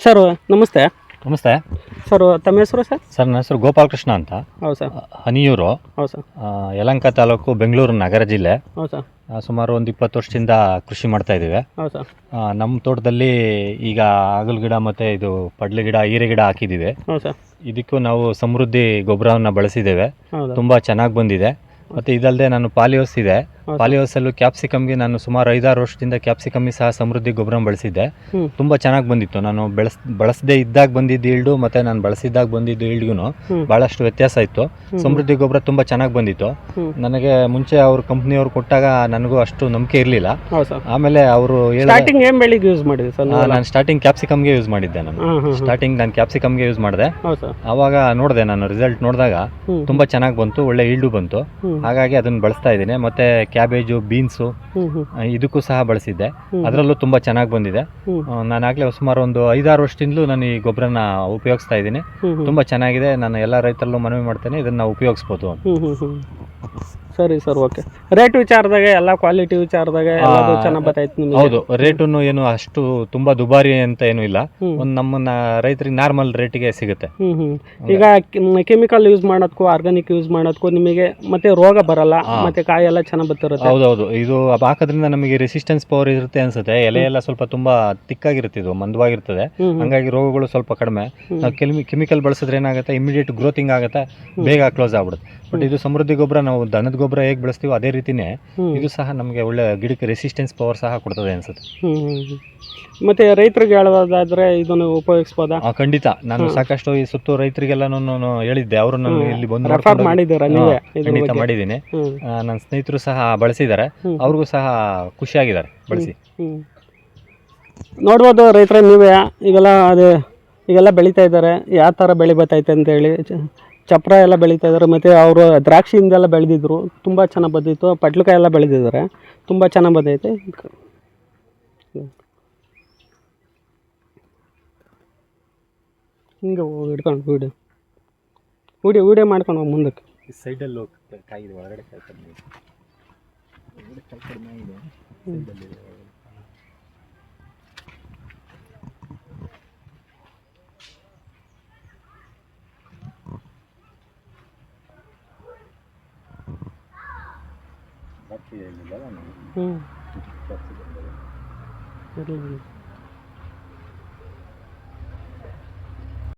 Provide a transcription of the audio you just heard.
Sir ನಮಸ್ತೆ. ನಮಸ್ತೆ. Sir ತಮ್ಮ ಹೆಸರು ಸರ್ ಸರ್ ನನ್ನ ಹೆಸರು ಗೋಪಾಲಕೃಷ್ಣ ಅಂತ. ಹೌದು ಸರ್ ಹನಿಯೂರು. ಹೌದು ಸರ್ ಯಲಂಕ ತಾಲೂಕು ಬೆಂಗಳೂರು ನಗರ ಜಿಲ್ಲೆ. ಹೌದು ಸರ್ ಸುಮಾರು ಒಂದು ಇಪ್ಪತ್ತು ವರ್ಷದಿಂದ ಕೃಷಿ ಮಾಡ್ತಾ ಇದ್ದೀವಿ. ಹೌದು ಸರ್ ನಮ್ಮ ತೋಟದಲ್ಲಿ ಈಗ ಆಗಲ್ ಗಿಡ ಮತ್ತು ಇದು ಪಡ್ಲೆ ಗಿಡ ಹೀರೆ ಗಿಡ ಹಾಕಿದ್ದೀವಿ. ಹೌದು ಸರ್ ಇದಕ್ಕೂ ನಾವು ಸಮೃದ್ಧಿ ಗೊಬ್ಬರವನ್ನು ಬಳಸಿದ್ದೇವೆ. ಹೌದು. ತುಂಬ ಚೆನ್ನಾಗಿ ಬಂದಿದೆ. ಮತ್ತು ಇದಲ್ಲದೆ ನಾನು ಪಾಲಿಯೋಸ್ ಇದೆ. ಹೌದು. ಪಾಲಿಯೋಸಲ್ಲೂ ಕ್ಯಾಪ್ಸಿಕಮ್ಗೆ ನಾನು ಸುಮಾರು ಐದಾರು ವರ್ಷದಿಂದ ಕ್ಯಾಪ್ಸಿಕಮ್ಗೆ ಸಹ ಸಮೃದ್ಧಿ ಗೊಬ್ಬರ ಬಳಸಿದ್ದೆ. ತುಂಬಾ ಚೆನ್ನಾಗಿ ಬಂದಿತ್ತು. ನಾನು ಬೆಳೆಸ್ ಬಳಸದೇ ಇದ್ದಾಗ ಬಂದಿದ್ದ ಈಲ್ಡು ಮತ್ತೆ ನಾನು ಬಳಸಿದ್ದಾಗ ಬಂದಿದ್ದು ಈಲ್ಡ್ಗೂ ಬಹಳಷ್ಟು ವ್ಯತ್ಯಾಸ ಇತ್ತು. ಸಮೃದ್ಧಿ ಗೊಬ್ಬರ ತುಂಬ ಚೆನ್ನಾಗಿ ಬಂದಿತ್ತು. ನನಗೆ ಮುಂಚೆ ಅವ್ರ ಕಂಪ್ನಿಯವ್ರು ಕೊಟ್ಟಾಗ ನನಗೂ ಅಷ್ಟು ನಂಬಿಕೆ ಇರಲಿಲ್ಲ. ಆಮೇಲೆ ಅವರು ಯೂಸ್ ನಾನು ಸ್ಟಾರ್ಟಿಂಗ್ ಕ್ಯಾಪ್ಸಿಕಮ್ಗೆ ಯೂಸ್ ಮಾಡಿದ್ದೆ ನಾನು. ಸ್ಟಾರ್ಟಿಂಗ್ ನಾನು ಕ್ಯಾಪ್ಸಿಕಮ್ಗೆ ಯೂಸ್ ಮಾಡಿದೆ. ಅವಾಗ ನೋಡಿದೆ ನಾನು ರಿಸಲ್ಟ್ ನೋಡಿದಾಗ ತುಂಬಾ ತುಂಬ ಚೆನ್ನಾಗಿ ಬಂತು ಒಳ್ಳೆ ಈಲ್ಡು ಬಂತು. ಹಾಗಾಗಿ ಅದನ್ನು ಬಳಸ್ತಾ ಇದ್ದೀನಿ. ಮತ್ತು ಕ್ಯಾಬೇಜು ಬೀನ್ಸು ಇದಕ್ಕೂ ಸಹ ಬಳಸಿದ್ದೆ. ಅದರಲ್ಲೂ ತುಂಬ ಚೆನ್ನಾಗಿ ಬಂದಿದೆ. ನಾನಾಗಲೇ ನಾನು ಆಗಲೇ ಸುಮಾರು ಒಂದು ಐದಾರು ವರ್ಷದಿಂದಲೂ ನಾನು ಈ ಗೊಬ್ಬರನ ಉಪಯೋಗಿಸ್ತಾ ಇದ್ದೀನಿ. ತುಂಬ ಚೆನ್ನಾಗಿದೆ. ನಾನು ಎಲ್ಲ ರೈತರಲ್ಲೂ ಮನವಿ ಮಾಡ್ತೇನೆ. ಇದನ್ನು ಉಪಯೋಗಿಸ್ಬೋದು ಸರಿ ಸರ್ ಓಕೆ ರೇಟ್ ವಿಚಾರದಾಗ ಎಲ್ಲ ಕ್ವಾಲಿಟಿ ವಿಚಾರದಾಗ ಎಲ್ಲದು ಚೆನ್ನಾಗಿ ಬರ್ತೈತೆ ನಿಮಗೆ? ಹೌದು ರೇಟನ್ನು ಏನು ಅಷ್ಟು ತುಂಬಾ ದುಬಾರಿ ಅಂತ ಏನು ಇಲ್ಲ. ಒಂದು ನಮ್ಮನ್ನ ರೈತರಿಗೆ ನಾರ್ಮಲ್ ರೇಟಿಗೆ ಸಿಗುತ್ತೆ. ಹ್ಮ್ ಹ್ಮ್. ಈಗ ಕೆಮಿಕಲ್ ಯೂಸ್ ಮಾಡೋದಕ್ಕೂ ಆರ್ಗಾನಿಕ್ ಯೂಸ್ ಮಾಡೋದಕ್ಕೂ ನಿಮಗೆ ಮತ್ತೆ ರೋಗ ಬರಲ್ಲ ಮತ್ತೆ ಕಾಯಿ ಎಲ್ಲ ಚೆನ್ನಾಗಿ ಬರ್ತಿರುತ್ತೆ ಹೌದೌದು ಇದು ಹಾಕೋದ್ರಿಂದ ನಮಗೆ ರೆಸಿಸ್ಟೆನ್ಸ್ ಪವರ್ ಇರುತ್ತೆ ಅನ್ಸುತ್ತೆ. ಎಲೆ ಎಲ್ಲ ಸ್ವಲ್ಪ ತುಂಬಾ ತಿಕ್ಕಾಗಿರುತ್ತೆ ಇದು ಮಂದವಾಗಿರ್ತದೆ. ಹಂಗಾಗಿ ರೋಗಗಳು ಸ್ವಲ್ಪ ಕಡಿಮೆ. ನಾವು ಕೆಮಿ ಕೆಮಿಕಲ್ ಬಳಸಿದ್ರೆ ಏನಾಗುತ್ತೆ ಇಮಿಡಿಯೇಟ್ ಗ್ರೋತಿಂಗ್ ಆಗುತ್ತೆ ಬೇಗ ಕ್ಲೋಸ್ ಆಗ್ಬಿಡುತ್ತೆ. ಬಟ್ ಇದು ಸಮೃದ್ಧಿ ಗೊಬ್ಬರ ನಾವು ದನದ ಗೊಬ್ಬರ ಹೇಗೆ ಬಳಸ್ತೀವೋ ಅದೇ ರೀತಿನೇ ಇದು ಸಹ ನಮಗೆ ಒಳ್ಳೆ ಗಿಡಕ್ಕೆ ರೆಸಿಸ್ಟೆನ್ಸ್ ಪವರ್ ಸಹ ಕೊಡ್ತದೆ ಅನ್ಸುತ್ತೆ. ಮತ್ತೆ ರೈತರಿಗೆ ಹೇಳೋದಾದ್ರೆ ಇದನ್ನು ಉಪಯೋಗಿಸ್ಬೋದಾ? ಆ, ಖಂಡಿತ. ನಾನು ಸಾಕಷ್ಟು ಈ ಸುತ್ತು ರೈತರಿಗೆಲ್ಲ ನಾನು ಹೇಳಿದ್ದೆ. ಅವರು ನಾನು. ಇಲ್ಲಿ ಬಂದು ಖಂಡಿತ? ಮಾಡಿದ್ದೀನಿ. ನನ್ನ ಸ್ನೇಹಿತರು ಸಹ ಬಳಸಿದ್ದಾರೆ. ಅವ್ರಿಗೂ ಸಹ ಖುಷಿಯಾಗಿದ್ದಾರೆ. ಬಳಸಿ. ನೋಡ್ಬೋದು ರೈತರ ನೀವೇ ಈಗೆಲ್ಲ ಅದೇ ಈಗೆಲ್ಲ ಬೆಳೀತಾ ಇದ್ದಾರೆ. ಯಾವ ಥರ ಬೆಳೆ ಬರ್ತೈತೆ ಅಂತೇಳಿ. ಚಪ್ರ ಎಲ್ಲ ಬೆಳೀತಾ ಇದ್ದಾರೆ. ಮತ್ತು ಅವರು ದ್ರಾಕ್ಷಿಯಿಂದೆಲ್ಲ ಬೆಳೆದಿದ್ರು. ತುಂಬ ಚೆನ್ನಾಗಿ ಬಂದಿತ್ತು. ಪಟ್ಲಕಾಯಿ ಎಲ್ಲ ಬೆಳೆದಿದ್ದಾರೆ. ತುಂಬ ಚೆನ್ನಾಗಿ ಬಂದೈತೆ. ಹಿಂಗೆ ಹಿಡ್ಕೊಂಡು ವಿಡಿಯೋ ವಿಡಿಯೋ ವಿಡಿಯೋ ಮಾಡ್ಕೊಂಡು ಹೋಗಿ ಮುಂದಕ್ಕೆ. ಸೈಡಲ್ಲಿ ಕಾಯಿ ಒಳಗಡೆ. Not really, but I don't know. Hmm. That's it. That'll be.